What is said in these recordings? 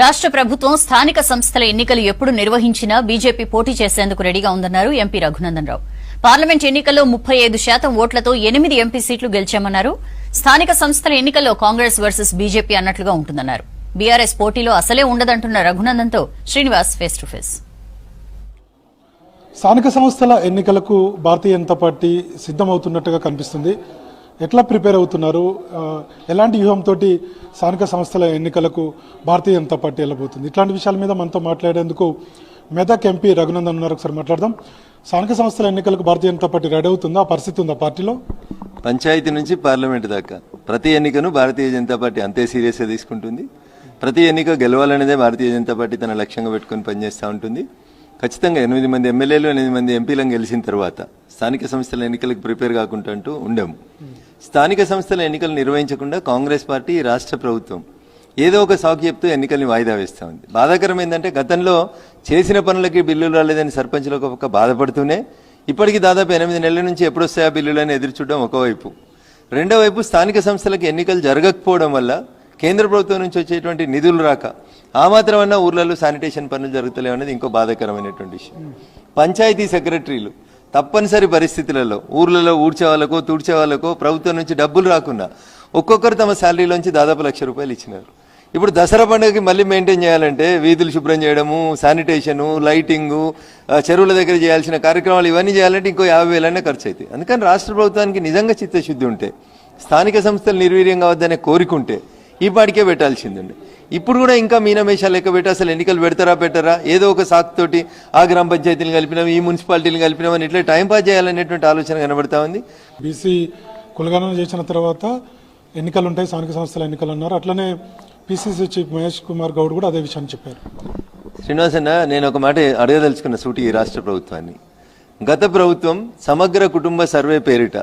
రాష్ట్ర ప్రభుత్వం స్థానిక సంస్థల ఎన్నికలు ఎప్పుడు నిర్వహించినా బీజేపీ పోటీ చేసేందుకు రెడీగా ఉందన్నారు ఎంపీ రఘునందన్ రావు పార్లమెంట్ ఎన్నికల్లో ముప్పై ఐదు శాతం ఓట్లతో ఎనిమిది ఎంపీ సీట్లు గెలిచామన్నారు. స్థానిక సంస్థల ఎన్నికల్లో కాంగ్రెస్ వర్సెస్ బీజేపీ అన్నట్లుగా ఉంటుందన్నారు. బీఆర్ఎస్ పోటీలో అసలే ఉండదంటున్న రఘునందన్తో శ్రీనివాస్ ఫేస్ టు ఫేస్. స్థానిక సంస్థల ఎన్నికలకు భారతీయ జనతా పార్టీ సిద్ధమవుతున్నట్టుగా కనిపిస్తుంది. ఎట్లా ప్రిపేర్ అవుతున్నారు? ఎలాంటి వ్యూహంతో స్థానిక సంస్థల ఎన్నికలకు భారతీయ జనతా పార్టీ వెళ్ళబోతుంది? ఇట్లాంటి విషయాల మీద మనతో మాట్లాడేందుకు మెదక్ ఎంపీ రఘునందన్ ఉన్నారు. ఒకసారి మాట్లాడదాం. స్థానిక సంస్థల ఎన్నికలకు భారతీయ జనతా పార్టీ రెడీ అవుతుందా? ఆ పరిస్థితి ఉందా పార్టీలో? పంచాయతీ నుంచి పార్లమెంట్ దాకా. ప్రతి ఎన్నికను భారతీయ జనతా పార్టీ అంతే సీరియస్గా తీసుకుంటుంది. ప్రతి ఎన్నిక గెలవాలనేదే భారతీయ జనతా పార్టీ తన లక్ష్యంగా పెట్టుకొని పనిచేస్తూ ఉంటుంది. ఖచ్చితంగా ఎనిమిది మంది ఎమ్మెల్యేలు ఎనిమిది మంది ఎంపీలను గెలిచిన తర్వాత స్థానిక సంస్థల ఎన్నికలకు ప్రిపేర్ కాకుండా అంటూ ఉండము. స్థానిక సంస్థల ఎన్నికలు నిర్వహించకుండా కాంగ్రెస్ పార్టీ రాష్ట్ర ప్రభుత్వం ఏదో ఒక సాకు చెప్తూ ఎన్నికల్ని వాయిదా వేస్తూ ఉంది. బాధాకరం ఏంటంటే గతంలో చేసిన పనులకి బిల్లులు రాలేదని సర్పంచ్లు ఒక బాధపడుతూనే ఇప్పటికి దాదాపు ఎనిమిది నెలల నుంచి ఎప్పుడొస్తాయా బిల్లులని ఎదురు చూడడం ఒకవైపు. రెండో వైపు స్థానిక సంస్థలకు ఎన్నికలు జరగకపోవడం వల్ల కేంద్ర ప్రభుత్వం నుంచి వచ్చేటువంటి నిధులు రాక ఆ మాత్రమన్నా ఊర్లలో శానిటేషన్ పనులు జరుగుతలేవు అనేది ఇంకో బాధాకరమైనటువంటి విషయం. పంచాయతీ సెక్రటరీలు తప్పనిసరి పరిస్థితులలో ఊర్లలో ఊడ్చే వాళ్ళకో తుడిచే వాళ్ళకో ప్రభుత్వం నుంచి డబ్బులు రాకుండా ఒక్కొక్కరు తమ శాలరీలోంచి దాదాపు లక్ష రూపాయలు ఇచ్చినారు. ఇప్పుడు దసరా పండుగకి మళ్ళీ మెయింటైన్ చేయాలంటే వీధులు శుభ్రం చేయడము శానిటేషను లైటింగు చెరువుల దగ్గర చేయాల్సిన కార్యక్రమాలు ఇవన్నీ చేయాలంటే ఇంకో యాభై వేలనే ఖర్చు అవుతాయి అందుకని రాష్ట్ర ప్రభుత్వానికి నిజంగా చిత్తశుద్ధి ఉంటే స్థానిక సంస్థలు నిర్వీర్యం కావద్దనే కోరికుంటే ఈ పాటికే పెట్టాల్సిందండి. ఇప్పుడు కూడా ఇంకా మీనమేషాలు లెక్క పెట్టి అసలు ఎన్నికలు పెడతారా పెట్టారా? ఏదో ఒక సాకుతోటి ఆ గ్రామ పంచాయతీలు కలిపినాం ఈ మున్సిపాలిటీలు కలిపినామని ఇట్లా టైం పాస్ చేయాలనేటువంటి ఆలోచన కనబడతా ఉంది. బీసీ కులగణన చేసిన తర్వాత ఎన్నికలు ఉంటాయి స్థానిక సంస్థల ఎన్నికలు అన్నారు అట్లనే పిసిసి చీఫ్ మహేష్ కుమార్ గౌడ్ కూడా అదే విషయాన్ని చెప్పారు. శ్రీనివాసన్న నేను ఒక మాట అడగదలుచుకున్న సూటి ఈ రాష్ట్ర ప్రభుత్వాన్ని. గత ప్రభుత్వం సమగ్ర కుటుంబ సర్వే పేరిట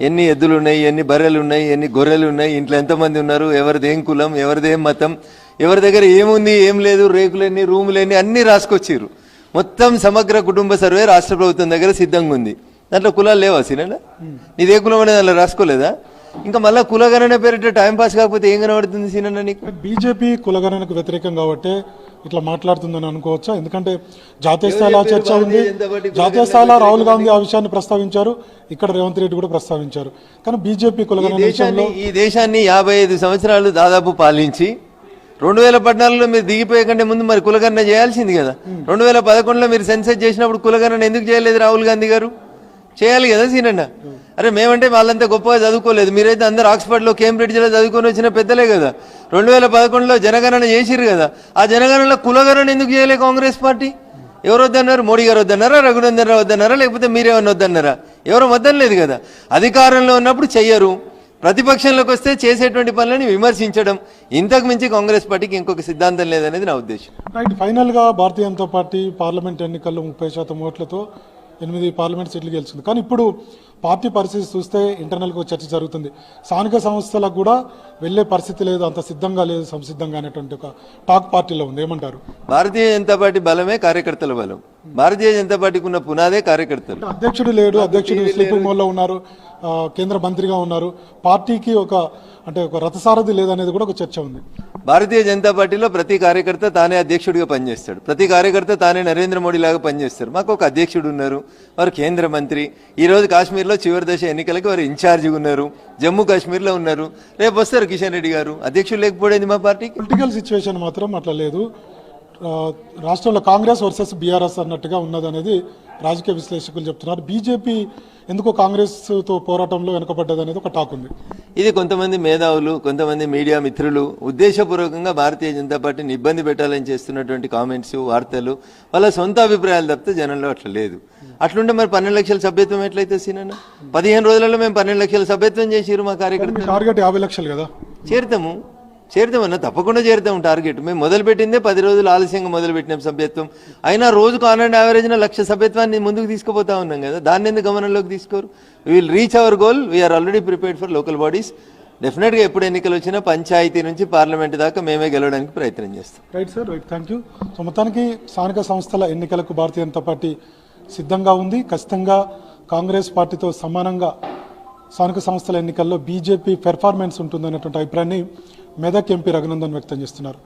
ఎన్ని ఎద్దులు ఉన్నాయి ఎన్ని బర్రెలు ఉన్నాయి ఎన్ని గొర్రెలు ఉన్నాయి ఇంట్లో ఎంతమంది ఉన్నారు ఎవరిదేం కులం ఎవరిదేం మతం ఎవరి దగ్గర ఏముంది ఏం లేదు రేకులెన్ని రూములెన్ని అన్ని రాసుకొచ్చారు మొత్తం సమగ్ర కుటుంబ సర్వే రాష్ట్ర ప్రభుత్వం దగ్గర సిద్ధంగా ఉంది. దాంట్లో కులాలు లేవా సినిమా నీదే కులం అనేది అలా రాసుకోలేదా? ఇంకా మళ్ళీ కులగణన పేరిట టైం పాస్ కాకపోతే ఏం కనబడుతుంది సీనన్న నీకు? బీజేపీ కులగణనకు వ్యతిరేకం కాబట్టి ఇట్లా మాట్లాడుతుందని అనుకోవచ్చా? ఎందుకంటే జాతీయ స్థాయిలో చర్చ ఉంది. జాతీయ స్థాయిలో రాహుల్ గాంధీ ఆ విషయాన్ని ప్రస్తావించారు. ఇక్కడ రేవంత్ రెడ్డి కూడా ప్రస్తావించారు. కానీ బీజేపీ విషయంలో ఈ దేశాన్ని యాభై ఐదు సంవత్సరాలు దాదాపు పాలించి రెండు వేల పద్నాలుగులో మీరు దిగిపోయే కంటే ముందు మరి కులగణన చేయాల్సింది కదా. రెండు వేల పదకొండులో మీరు సెన్సెస్ చేసినప్పుడు కులగణన ఎందుకు చేయలేదు రాహుల్ గాంధీ గారు? చేయాలి కదా సీనన్న. అరే మేమంటే వాళ్ళంతా గొప్పగా చదువుకోలేదు. మీరైతే అందరు ఆక్స్ఫర్డ్లో కేంబ్రిడ్జ్లో చదువుకొని వచ్చిన పెద్దలే కదా. రెండు వేల పదకొండులో జనగణన చేసిరు కదా. ఆ జనగణనలో కులగణన ఎందుకు చేయలే కాంగ్రెస్ పార్టీ? ఎవరు వద్దన్నారు? మోడీ గారు వద్దన్నారా? రఘునందన్ రావు వద్దన్నారా? లేకపోతే మీరేమన్నా వద్దన్నారా? ఎవరు వద్దనలేదు కదా. అధికారంలో ఉన్నప్పుడు చెయ్యరు. ప్రతిపక్షంలోకి వస్తే చేసేటువంటి పనులని విమర్శించడం. ఇంతకు మించి కాంగ్రెస్ పార్టీకి ఇంకొక సిద్ధాంతం లేదనేది నా ఉద్దేశం. రైట్ ఫైనల్గా భారతీయ జనతా పార్టీ పార్లమెంట్ ఎన్నికల్లో ముప్పై శాతం ఓట్లతో ఎనిమిది పార్లమెంట్ సీట్లు గెలిచింది. కానీ ఇప్పుడు పార్టీ పరిస్థితి చూస్తే ఇంటర్నల్గా చర్చ జరుగుతుంది. స్థానిక సంస్థలకు కూడా వెళ్ళే పరిస్థితి లేదు అంత సిద్ధంగా లేదు సంసిద్ధంగా అనేటువంటి ఒక టాక్ పార్టీలో ఉంది. ఏమంటారు? భారతీయ జనతా పార్టీ బలమే కార్యకర్తల బలం. భారతీయ జనతా పార్టీకి ఉన్న పునాదే కార్యకర్తలు. అధ్యక్షుడు లేడు అధ్యక్షుడు స్లీపింగ్ మోడ్లో ఉన్నారు కేంద్ర మంత్రిగా ఉన్నారు. పార్టీకి ఒక అంటే ఒక రథసారథి లేదనేది కూడా ఒక చర్చ ఉంది. భారతీయ జనతా పార్టీలో ప్రతి కార్యకర్త తానే అధ్యక్షుడిగా పనిచేస్తాడు. ప్రతి కార్యకర్త తానే నరేంద్ర మోడీ లాగా పనిచేస్తారు. మాకు ఒక అధ్యక్షుడు ఉన్నారు వారు కేంద్ర మంత్రి. ఈ రోజు కాశ్మీర్లో చివరి దశ ఎన్నికలకి వారు ఇన్ఛార్జిగా ఉన్నారు. జమ్మూ కాశ్మీర్లో ఉన్నారు. రేపు వస్తారు కిషన్ రెడ్డి గారు. అధ్యక్షులు లేకపోయింది మా పార్టీకి? పొలిటికల్ సిచ్యువేషన్ మాత్రం అట్లా లేదు. రాష్ట్రంలో కాంగ్రెస్ వర్సెస్ బీఆర్ఎస్ అన్నట్టుగా ఉన్నదనేది రాజకీయ విశ్లేషకులు చెప్తున్నారు. బీజేపీ ఎందుకో కాంగ్రెస్తో పోరాటంలో వెనుకబడ్డది అనేది ఒక టాక్ ఉంది. ఇది కొంతమంది మేధావులు కొంతమంది మీడియా మిత్రులు ఉద్దేశపూర్వకంగా భారతీయ జనతా పార్టీని ఇబ్బంది పెట్టాలని చేస్తున్నటువంటి కామెంట్స్ వార్తలు వాళ్ళ సొంత అభిప్రాయాలు తప్పితే జనంలో అట్లా లేదు. అట్లుంటే మరి పన్నెండు లక్షల సభ్యత్వం ఎట్లయితే సీనన్న? పదిహేను రోజులలో మేము పన్నెండు లక్షల సభ్యత్వం చేసిరు మా కార్యకర్తలు మీ టార్గెట్ యాభై లక్షలు కదా? చేరుతాము. చేరుదామన్నా తప్పకుండా చేరుతాం టార్గెట్. మేము మొదలు పెట్టిందే పది రోజులు ఆలస్యంగా మొదలుపెట్టినాం సభ్యత్వం. అయినా రోజుకు ఆన్ అండ్ యావరేజ్న లక్ష సభ్యత్వాన్ని ముందుకు తీసుకుపోతా ఉన్నాం కదా. దాన్ని ఎందుకు గమనంలోకి తీసుకోరు? Will reach our goal we're already prepared for local bodies డెఫినెట్గా ఎప్పుడు ఎన్నికలు వచ్చినా పంచాయతీ నుంచి పార్లమెంట్ దాకా మేమే గెలవడానికి ప్రయత్నం చేస్తాం. Right sir right thank you so మొత్తానికి స్థానిక సంస్థల ఎన్నికలకు భారతీయ జనతా పార్టీ సిద్ధంగా ఉంది. ఖచ్చితంగా కాంగ్రెస్ పార్టీతో సమానంగా స్థానిక సంస్థల ఎన్నికల్లో బీజేపీ పెర్ఫార్మెన్స్ ఉంటుందనేటువంటి అభిప్రాయాన్ని మెదక్ ఎంపీ రఘునందన్ వ్యక్తం చేస్తున్నారు.